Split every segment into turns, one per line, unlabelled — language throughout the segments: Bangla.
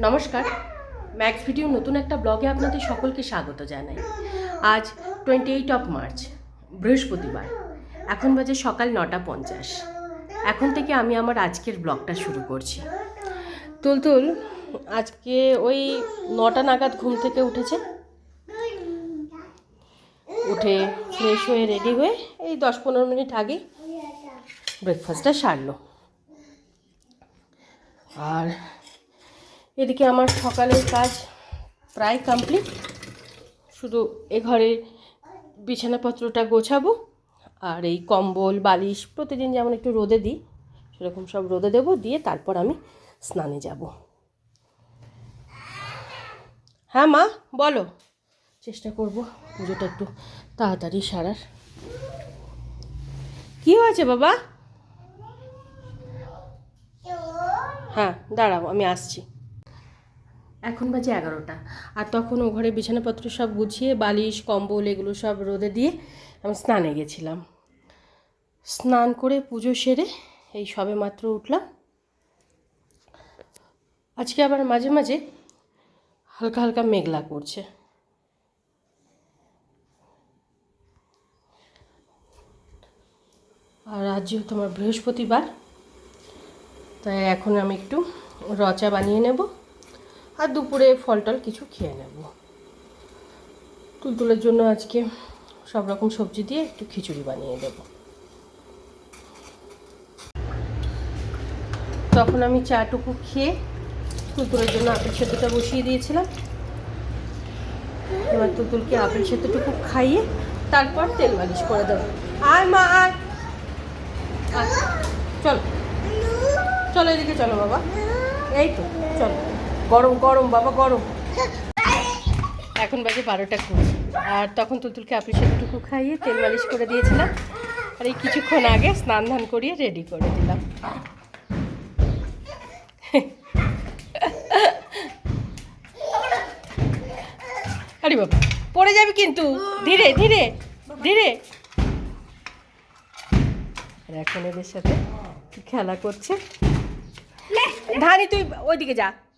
নমস্কার। ম্যাক্স ভিডিও নতুন একটা ব্লগে আপনাদের সকলকে স্বাগত জানাই। আজ টোয়েন্টি এইট অফ মার্চ বৃহস্পতিবার। এখন বাজে সকাল নটা পঞ্চাশ। এখন থেকে আমি আমার আজকের ব্লগটা শুরু করছি। তুলতুল, আজকে ওই নটা নাগাদ ঘুম থেকে উঠেছে। উঠে ফ্রেশ হয়ে রেডি হয়ে এই দশ পনেরো মিনিট আগে ব্রেকফাস্টটা সারলো। আর এদিকে আমার সকালের কাজ প্রায় কমপ্লিট শুধু এ ঘরে বিছানাপত্রটা গোছাবো আর এই কম্বল, বালিশ প্রতিদিন যেমন একটু রোদে দিই, সেরকম সব রোদে দেবো, দিয়ে তারপর আমি স্নানে যাব। হ্যাঁ মা, বলো। চেষ্টা করব পুজোটা একটু তাড়াতাড়ি সারার। কী হয়েছে বাবা? হ্যাঁ দাঁড়াও, আমি আসছি। এখন বাজে এগারোটা। আর তখন ও ঘরে বিছানাপত্র সব গুছিয়ে বালিশ, কম্বল এগুলো সব রোদে দিয়ে আমি স্নানে গেছিলাম। স্নান করে পুজো সেরে এই সবে মাত্র উঠলাম। আজকে আবার মাঝে মাঝে হালকা হালকা মেঘলা করছে। আর আজ যেহেতু আমার বৃহস্পতিবার, তাই এখন আমি একটু রচা বানিয়ে নেব। আর দুপুরে ফল টল কিছু খেয়ে নেব। তুলতুলের জন্য আজকে সব রকম সবজি দিয়ে একটু খিচুড়ি বানিয়ে দেব। তখন আমি চাটুকু খেয়ে তুলতুলের জন্য আপেল সেদ্ধটা বসিয়ে দিয়েছিলাম। এবার তুলতুলকে আপেল সেদ্ধটুকু খাইয়ে তারপর তেল মালিশ করে দেবো। আয় মা আয়। চল। চলো এদিকে, চলো বাবা। এই তো, চলো। গরম গরম, বাবা, গরম। এখন বাজে বারোটা কুড়ি। আর তখন তুতুলকে আপনি সেটুকু খাইয়ে তেল মালিশ করে দিয়েছিলাম। আর এই কিছুক্ষণ আগে স্নান ধান করিয়ে রেডি করে দিলাম। আরে বাবা, পড়ে যাবে কিন্তু। ধীরে ধীরে ধীরে। আর এখন এদের সাথে খেলা করছে? ধানি, তুই ওইদিকে যা।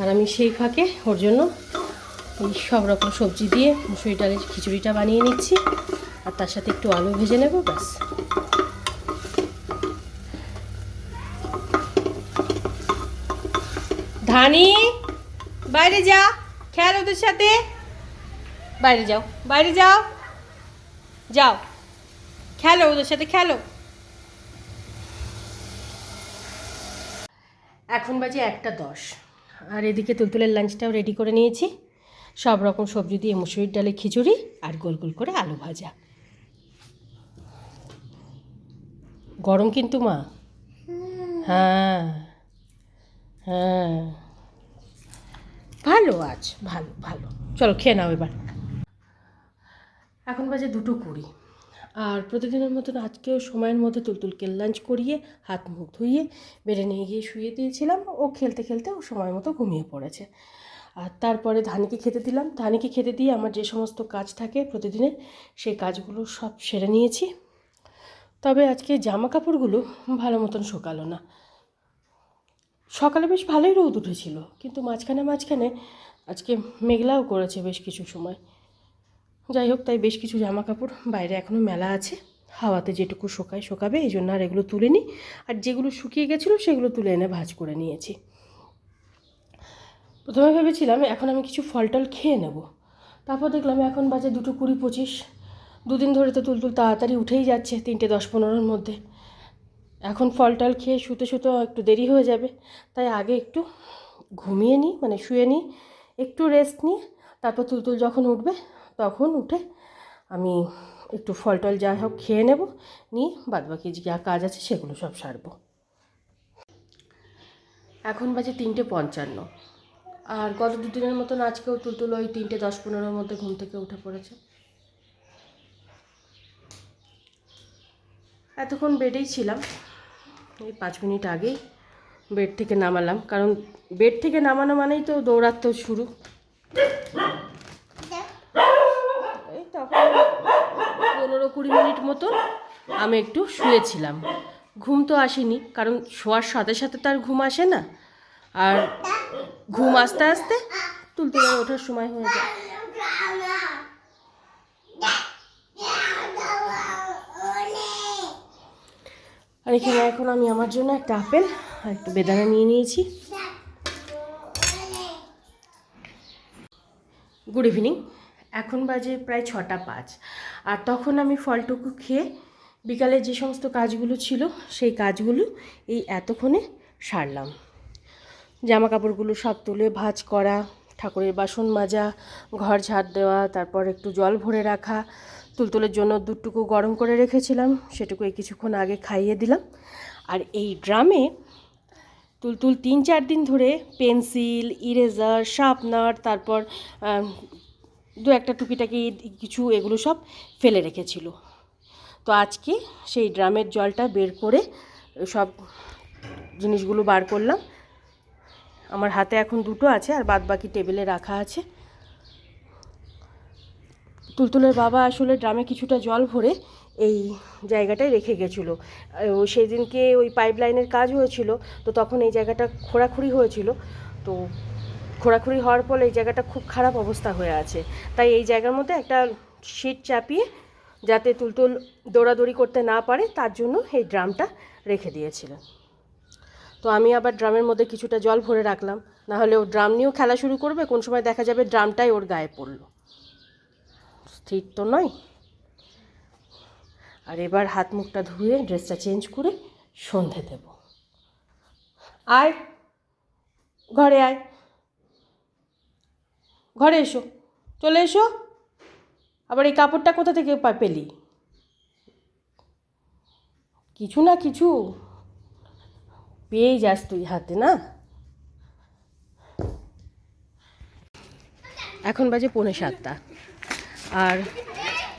আর আমি সেই ফাঁকে ওর জন্য এই সব রকম সবজি দিয়ে মুসুরি ডালের খিচুড়িটা বানিয়ে নিচ্ছি। আর তার সাথে একটু আলু ভেজে নেব, ব্যাস। ধানি, বাইরে যা খেল ওদের সাথে। বাইরে যাও বাইরে যাও। যাও খেলো ওদের সাথে খেলো এখন বাজে একটা দশ। আর এদিকে তুলতুলের লাঞ্চটাও রেডি করে নিয়েছি। সব রকম সবজি দিয়ে মুসুরির ডালে খিচুড়ি আর গোল গোল করে আলু ভাজা। গরম কিন্তু মা। হ্যাঁ হ্যাঁ। ভালো আজ, ভালো ভালো। চলো খেয়ে নাও এবার। এখন বাজে দুটো কুড়ি। আর প্রতিদিনের মতন আজকেও সময়ের মধ্যে তুলতুলকে লাঞ্চ করিয়ে হাত মুখ ধুইয়ে বেড়ে নিয়ে গিয়ে শুয়ে দিয়েছিলাম। ও খেলতে খেলতে ও সময় মতো ঘুমিয়ে পড়েছে। আর তারপরে ধানিকে খেতে দিলাম। ধানিকে খেতে দিয়ে আমার যে সমস্ত কাজ থাকে প্রতিদিনের সেই কাজগুলো সব সেরে নিয়েছি। তবে আজকে জামা কাপড়গুলো ভালো মতন শুকালো না। সকালে বেশ ভালোই রোদ উঠেছিল, কিন্তু মাঝখানে মাঝখানে আজকে মেঘলাও করেছে বেশ কিছু সময়। যাই হোক, তাই বেশ কিছু জামা কাপড় বাইরে এখনও মেলা আছে। হাওয়াতে যেটুকু শোকায়, শোকাবে, এই জন্য আর এগুলো তুলে নিই আর যেগুলো শুকিয়ে গেছিল, সেগুলো তুলে এনে ভাজ করে নিয়েছি। প্রথমে ভেবেছিলাম, এখন আমি কিছু ফল টল খেয়ে নেব। তারপর দেখলাম, এখন বাজে দুটো কুড়ি পঁচিশ। দুদিন ধরে তো তুলতুল তাড়াতাড়ি উঠেই যাচ্ছে, তিনটে দশ পনেরোর মধ্যে। এখন ফল টল খেয়ে শুতে শুতে একটু দেরি হয়ে যাবে। তাই আগে একটু ঘুমিয়ে নিই মানে শুয়ে নিই একটু রেস্ট নিই তারপর তুলতুল যখন উঠবে তখন উঠে আমি একটু ফল টল যা হোক খেয়ে নেব, নিয়ে বাদবাকি যা কাজ আছে সেগুলো সব সারবো। এখন বাজে তিনটে পঞ্চান্ন। আর গত দুদিনের মতন আজকেও তুলতুল ওই তিনটে দশ পনেরোর মধ্যে ঘুম থেকে উঠে পড়েছে। এতক্ষণ বেডেই ছিলাম, এই পাঁচ মিনিট আগেই বেড থেকে নামালাম, কারণ বেড থেকে নামানো মানেই তো দৌড়াতে শুরু। পনেরো কুড়ি মিনিট মতো আমি একটু শুয়েছিলাম। ঘুম তো আসেনি, কারণ শোয়ার সাথে সাথে তো আর ঘুম আসে না। আর ঘুম আসতে আসতে তুলতুলে ওঠার সময় হয়ে যায়। আর এখানে এখন আমি আমার জন্য একটা আপেল আর একটু বেদানা নিয়ে নিয়েছি। গুড ইভিনিং এখন বাজে প্রায় ছটা পাঁচ। আর তখন আমি ফলটুকু খেয়ে বিকালে যে সমস্ত কাজগুলো ছিল, সেই কাজগুলো এই এতক্ষণে সারলাম। জামা কাপড়গুলো সব তুলে ভাজ করা, ঠাকুরের বাসন মাজা, ঘর ঝাড় দেওয়া, তারপর একটু জল ভরে রাখা, তুলতুলের জন্য দুধটুকু গরম করে রেখেছিলাম, সেটুকু এই কিছুক্ষণ আগে খাইয়ে দিলাম। আর এই ড্রামে তুলতুল তিন চার দিন ধরে পেন্সিল, ইরেজার, শার্পনার, তারপর দু একটা টুকিটাকি কিছু এগুলো সব ফেলে রেখেছিল। তো আজকে সেই ড্রামের জলটা বের করে সব জিনিসগুলো বার করলাম। আমার হাতে এখন দুটো আছে আর বাদ বাকি টেবিলে রাখা আছে। তুলতুলের বাবা আসলে ড্রামে কিছুটা জল ভরে এই জায়গাটায় রেখে গেছিল। সেই ওই পাইপ লাইনের কাজ হয়েছিল, তো তখন এই জায়গাটা খোঁড়াখুড়ি হয়েছিল। তো খোঁড়াখুড়ি হওয়ার ফলে এই জায়গাটা খুব খারাপ অবস্থা হয়ে আছে। তাই এই জায়গার মধ্যে একটা শিট চাপিয়ে যাতে তুলতুল দৌড়াদৌড়ি করতে না পারে, তার জন্য এই ড্রামটা রেখে দিয়েছিলেন তো আমি আবার ড্রামের মধ্যে কিছুটা জল ভরে রাখলাম। না হলে ও ড্রাম নিয়েও খেলা শুরু করবে, কোন সময় দেখা যাবে ড্রামটাই ওর গায়ে পড়ল। স্থির তো নয়। আর এবার হাত মুখটা ধুয়ে ড্রেসটা চেঞ্জ করে সন্ধে দেব। আয়, ঘরে আয়। ঘরে এসো, চলে এসো। আবার এই কাপড়টা কোথা থেকে পেলি? কিছু না কিছু। পেয়েই যাস তুই হাতে, না? এখন বাজে পৌনে সাতটা। আর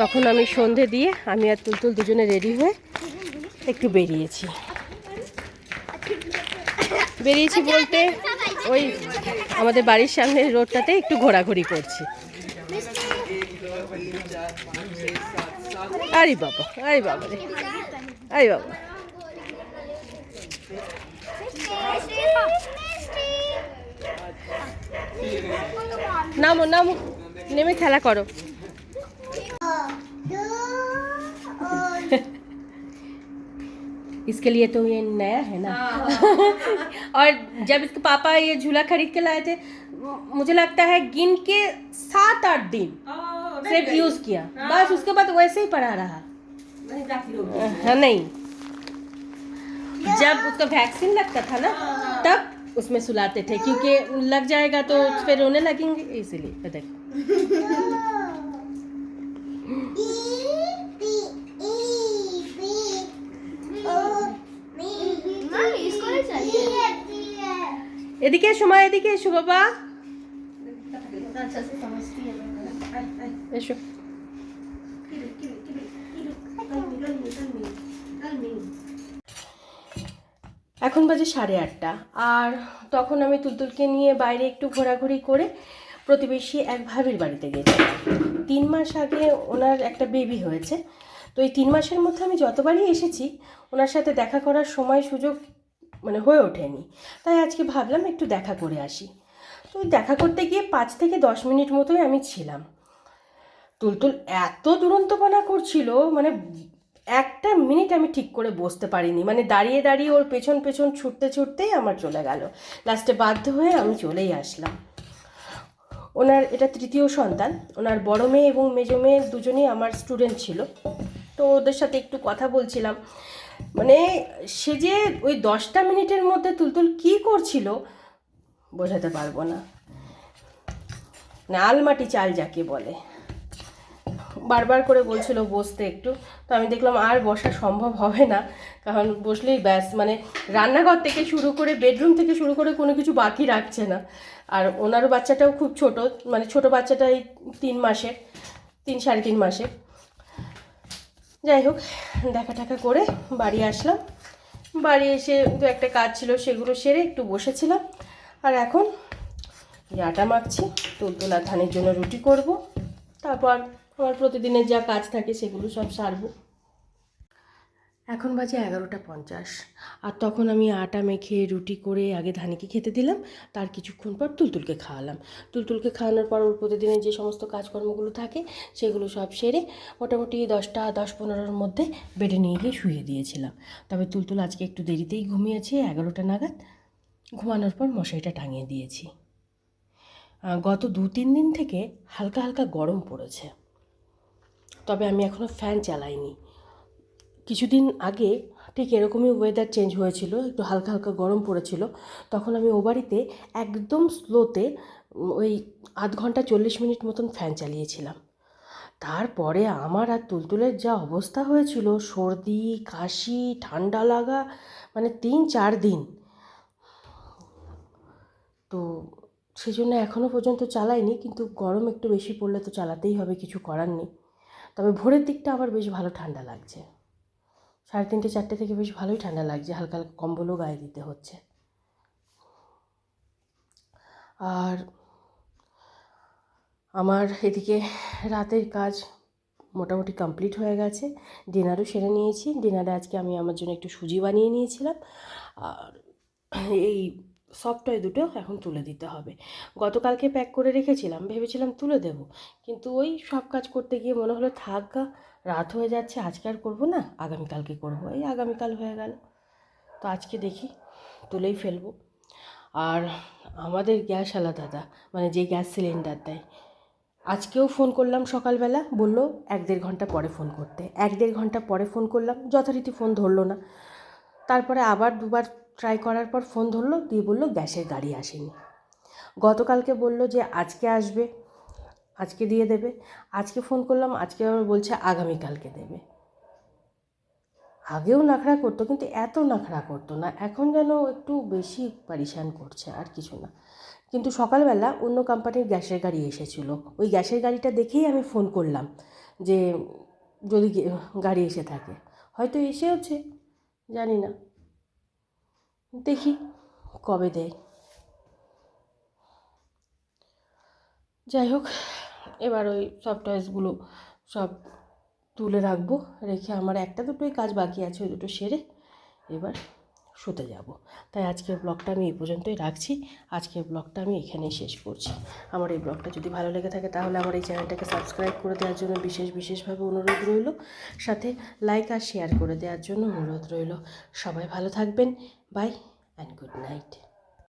তখন আমি সন্ধে দিয়ে আমি আর তুলতুল দুজনে রেডি হয়ে একটু বেরিয়েছি। বেরিয়েছি বলতে ওই আমাদের বাড়ির সামনে রোডটাতে একটু ঘোরাঘুরি করছি। আরে বাবা আরে বাবা রে, আরে বাবা। নামো নামো, নেমে খেলা করো। इसके लिए तो ये नया है ना? और जब इसके पापा ये झूला खरीद के लाए थे मुझे लगता है गिन के सात आठ दिन सिर्फ़ यूज़ किया। बस उसके बाद वैसे ही पड़ा रहा। हाँ नहीं। जब उसका वैक्सीन लगता था ना तब उसमें सुलाते थे क्योंकि लग जाएगा तो फिर रोने लगेंगे इसीलिए देखो।
इसको
এদিকে সময় এদিকে এসো বাবা। এসো। এখন বাজে সাড়ে আটটা। আর তখন আমি তুলতুলকে নিয়ে বাইরে একটু ঘোরাঘুরি করে প্রতিবেশী এক ভাবির বাড়িতে গেছি তিন মাস আগে ওনার একটা বেবি হয়েছে। তো এই তিন মাসের মধ্যে আমি যতবারই এসেছি, ওনার সাথে দেখা করার সময় সুযোগ মানে হয়ে ওঠেনি। তাই আজকে ভাবলাম একটু দেখা করে আসি। তো দেখা করতে গিয়ে পাঁচ থেকে দশ মিনিট মতোই আমি ছিলাম। তুলতুল এত দুরন্তপনা করছিল মানে একটা মিনিট আমি ঠিক করে বসতে পারিনি। মানে দাঁড়িয়ে দাঁড়িয়ে ওর পেছন পেছন ছুটতে ছুটতেই আমার চলে গেল। লাস্টে বাধ্য হয়ে আমি চলেই আসলাম। ওনার, এটা তৃতীয় সন্তান। ওনার বড় মেয়ে এবং মেজো মেয়ে দুজনেই আমার স্টুডেন্ট ছিল। তো ওদের সাথে একটু কথা বলছিলাম। মানে সে যে ওই দশটা মিনিটের মধ্যে তুলতুল কী করছিল, বোঝাতে পারব না। না, আলমাটি চাল যাকে বলে। বারবার করে বলছিল বসতে একটু। তো আমি দেখলাম আর বসা সম্ভব হবে না, কারণ বসলেই ব্যাস মানে রান্নাঘর থেকে শুরু করে বেডরুম থেকে শুরু করে কোনো কিছু বাকি রাখছে না। আর ওনারও বাচ্চাটাও খুব ছোট মানে ছোট বাচ্চাটা এই তিন মাসে তিন সাড়ে তিন মাসে যাই হোক, দেখা টাকা করে বাড়ি আসলাম। বাড়ি এসে দু একটা কাজ ছিল, সেগুলো সেরে একটু বসেছিলাম। আর এখন আটা মাখছি তুলতুলা ধানের জন্য রুটি করব। তারপর আমার প্রতিদিনের যা কাজ থাকে সেগুলো সব সারবো। এখন বাজে এগারোটা পঞ্চাশ। আর তখন আমি আটা মেখে, রুটি করে, আগে ধানিকে খেতে দিলাম, তার কিছুক্ষণ পর তুলতুলকে খাওয়ালাম। তুলতুলকে খাওয়ানোর পর ওর প্রতিদিনের যে সমস্ত কাজকর্মগুলো থাকে, সেগুলো সব সেরে মোটামুটি দশটা, দশ পনেরোর মধ্যে বেডে নিয়ে গিয়ে শুয়ে দিয়েছিলাম। তবে তুলতুল আজকে একটু দেরিতেই ঘুমিয়েছে, এগারোটা নাগাদ ঘুমানোর পর মশারিটা টাঙিয়ে দিয়েছি। গত দু তিন দিন থেকে হালকা হালকা গরম পড়েছে। তবে আমি এখনও ফ্যান চালাইনি। কিছুদিন আগে ঠিক এরকমই ওয়েদার চেঞ্জ হয়েছিল, একটু হালকা হালকা গরম পড়েছিল। তখন আমি ও বাড়িতে একদম স্লোতে ওই আধ ঘণ্টা চল্লিশ মিনিট মতন ফ্যান চালিয়েছিলাম। তারপরে আমার আর তুলতুলের যা অবস্থা হয়েছিল, সর্দি, কাশি, ঠান্ডা লাগা মানে তিন চার দিন। তো সেই জন্য এখনও পর্যন্ত চালাইনি, কিন্তু গরম একটু বেশি পড়লে তো চালাতেই হবে, কিছু করার নেই। তবে ভোরের দিকটা আবার বেশ ভালো ঠান্ডা লাগছে। সাড়ে তিনটে, চারটে থেকে বেশ ভালোই ঠান্ডা লাগছে, হালকা হালকা কম্বলও গায়ে দিতে হচ্ছে। আর আমার এদিকে রাতের কাজ মোটামুটি কমপ্লিট হয়ে গেছে, ডিনারও সেরে নিয়েছি। ডিনারে আজকে আমি আমার জন্য একটু সুজি বানিয়ে নিয়েছিলাম। আর এই সফটওয়্যার দুটো এখন তুলে দিতে হবে। গতকালকে প্যাক করে রেখেছিলাম, ভেবেছিলাম তুলে দেব, কিন্তু ওই সব কাজ করতে গিয়ে মনে হলো, থাক রাত হয়ে যাচ্ছে, আজকে আর করব না, আগামীকালকে করব। এই আগামীকাল হয়ে গেল। তো আজকে দেখি, তুলেই ফেলব। আর আমাদের গ্যাস আলা দাদা মানে যে গ্যাস সিলিন্ডার দেয়, আজকেও ফোন করলাম সকালবেলা, বলল এক দেড় ঘণ্টা পরে ফোন করতে। এক দেড় ঘণ্টা পরে ফোন করলাম, যথারীতি ফোন ধরলো না। তারপরে আবার দুবার ট্রাই করার পর ফোন ধরলো, দিয়ে বলল গ্যাসের গাড়ি আসেনি। গতকালকে বলল যে আজকে আসবে আজকে দিয়ে দেবে। আজকে ফোন করলাম, আজকে আবার বলছে আগামীকালকে দেবে। আগেও নাখড়া করতো, কিন্তু এত নাখড়া করতো না। এখন যেন একটু বেশি পারিশান করছে, আর কিছু না। কিন্তু সকালবেলা অন্য কোম্পানির গ্যাসের গাড়ি এসেছিল। ওই গ্যাসের গাড়িটা দেখেই আমি ফোন করলাম যে, যদি গাড়ি এসে থাকে। হয়তো এসেওছে, জানি না। দেখি কবে দেয়। যাই হোক এবার ওই সফটওয়্যারসগুলো সব তুলে রাখব, রেখে আমার একটা দুটোই কাজ বাকি আছে, ওই দুটো সেরে এবার শুতে যাব। তাই আজকের ব্লগটা আমি এই পর্যন্তই রাখছি। আজকের ব্লগটা আমি এখানেই শেষ করছি। আমার এই ব্লগটা যদি ভালো লেগে থাকে তাহলে আমার এই চ্যানেলটাকে সাবস্ক্রাইব করে দেওয়ার জন্য বিশেষ বিশেষভাবে অনুরোধ রইল। সাথে লাইক আর শেয়ার করে দেওয়ার জন্য অনুরোধ রইল। সবাই ভালো থাকবেন। By and good night